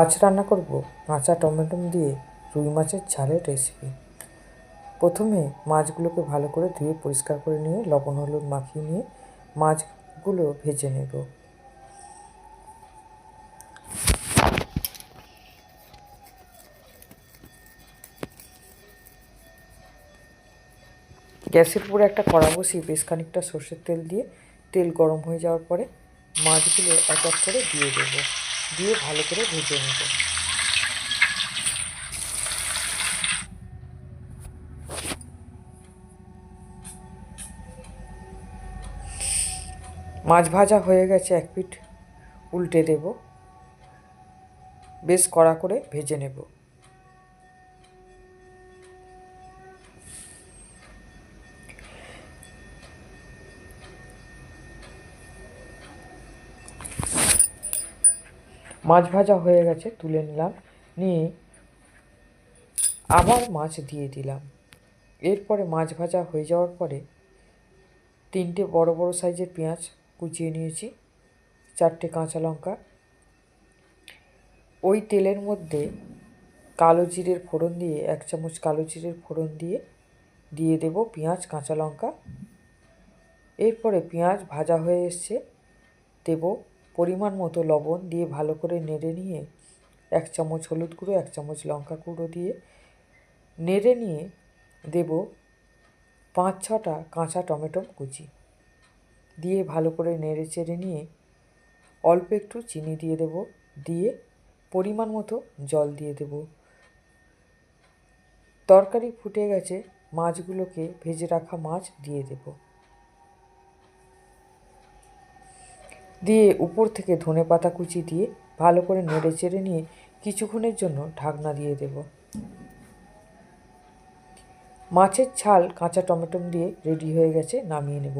আজ রান্না করব কাঁচা টমেটো দিয়ে রুই মাছের ঝালের রেসিপি প্রথমে মাছগুলোকে ভালো করে ধুয়ে পরিষ্কার করে নিয়ে লবণ, হলুদ মাখিয়ে নিয়ে মাছগুলো ভেজে নেব। গ্যাসের উপরে একটা কড়া বসিয়ে বেশ খানিকটা সর্ষের তেল দিয়ে তেল গরম হয়ে যাওয়ার পরে মাছগুলো এক এক করে দিয়ে দেবো। দিয়ে ভালো করে ভেজে নেব। মাছ ভাজা হয়ে গেছে, এক পিঠ উল্টে দেব। বেশ কড়া করে ভেজে নেব। মাছ ভাজা হয়ে গেছে, তুলে নিলাম, নিয়ে আবার মাছ দিয়ে দিলাম। এরপরে মাছ ভাজা হয়ে যাওয়ার পরে তিনটে বড় বড় সাইজের পেঁয়াজ কুচিয়ে নিয়েছি, চারটে কাঁচা লঙ্কা। ওই তেলের মধ্যে কালো জিরের ফোড়ন দিয়ে, এক চামচ কালো জিরের ফোড়ন দিয়ে দিয়ে দেব পেঁয়াজ, কাঁচা লঙ্কা। এরপরে পেঁয়াজ ভাজা হয়ে এসছে, দেব পরিমাণ মতো লবণ দিয়ে ভালো করে নেড়ে নিয়ে এক চামচ হলুদ গুঁড়ো, এক চামচ লঙ্কা গুঁড়ো দিয়ে নেড়ে নিয়ে দেব পাঁচ ছটা কাঁচা টমেটো কুচি। দিয়ে ভালো করে নেড়ে চেড়ে নিয়ে অল্প একটু চিনি দিয়ে দেব, দিয়ে পরিমাণ মতো জল দিয়ে দেব। তরকারি ফুটে গেছে, মাছগুলোকে ভেজে রাখা মাছ দিয়ে দেব। দিয়ে উপর থেকে ধনে পাতা কুচি দিয়ে ভালো করে নেড়ে চেড়ে নিয়ে কিছুক্ষণের জন্য ঢাকনা দিয়ে দেব। মাছের ছাল, কাঁচা টমেটো দিয়ে রেডি হয়ে গেছে, নামিয়ে নেব।